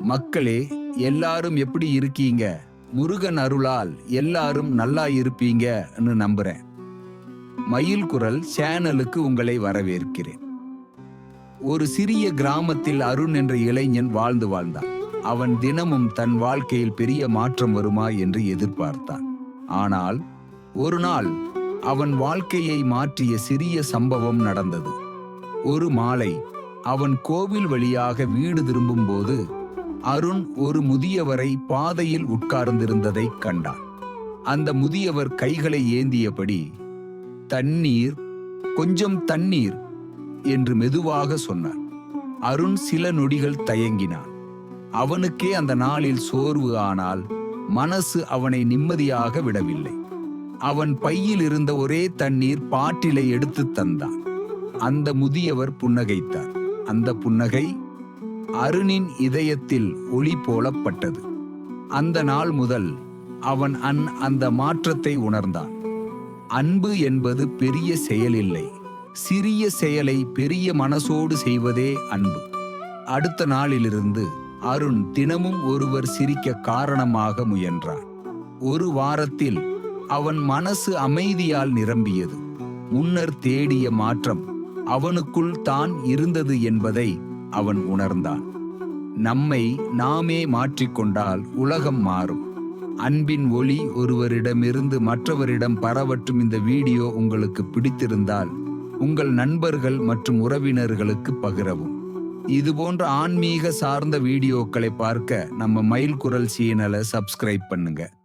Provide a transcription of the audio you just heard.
மக்களே எல்லாரும் எப்படி இருக்கீங்க? முருகன் அருளால் எல்லாரும் நல்லா இருப்பீங்கன்னு நம்புறேன். மயில் குரல் சேனலுக்கு உங்களை வரவேற்கிறேன். ஒரு சிறிய கிராமத்தில் அருண் என்ற இளைஞன் வாழ்ந்து வாழ்ந்தான். அவன் தினமும் தன் வாழ்க்கையில் பெரிய மாற்றம் வருமா என்று எதிர்பார்த்தான். ஆனால் ஒரு நாள் அவன் வாழ்க்கையை மாற்றிய சிறிய சம்பவம் நடந்தது. ஒரு மாலை அவன் கோவில் வழியாக வீடு திரும்பும்போது அருண் ஒரு முதியவரை பாதையில் உட்கார்ந்திருந்ததை கண்டான். அந்த முதியவர் கைகளை ஏந்தியபடி தண்ணீர் கொஞ்சம் தண்ணீர் என்று மெதுவாக சொன்னார். அருண் சில நொடிகள் தயங்கினான். அவனுக்கே அந்த நாளில் சோர்வு ஆனால் மனசு அவனை நிம்மதியாக விடவில்லை. அவன் பையில் இருந்த ஒரே தண்ணீர் பாட்டிலை எடுத்து தந்தான். அந்த முதியவர் புன்னகைத்தார். அந்த புன்னகை அருணின் இதயத்தில் ஒளி போலப்பட்டது. அந்த நாள் முதல் அவன் அன் அந்த மாற்றத்தை உணர்ந்தான். அன்பு என்பது பெரிய செயலில்லை. சிறிய செயலை பெரிய மனசோடு செய்வதே அன்பு. அடுத்த நாளிலிருந்து அருண் தினமும் ஒருவர் சிரிக்க காரணமாக முயன்றான். ஒரு வாரத்தில் அவன் மனசு அமைதியால் நிரம்பியது. முன்னர் தேடிய மாற்றம் அவனுக்குள் தான் இருந்தது என்பதை அவன் உணர்ந்தான். நம்மை நாமே மாற்றிக்கொண்டால் உலகம் மாறும். அன்பின் ஒளி ஒருவரிடமிருந்து மற்றவரிடம் பரவற்றும் இந்த வீடியோ உங்களுக்கு பிடித்திருந்தால் உங்கள் நண்பர்கள் மற்றும் உறவினர்களுக்கு பகிரவும். இது போன்ற ஆன்மீக சார்ந்த வீடியோக்களை பார்க்க நம்ம மயில் குரல் சீனலை சப்ஸ்கிரைப் பண்ணுங்கள்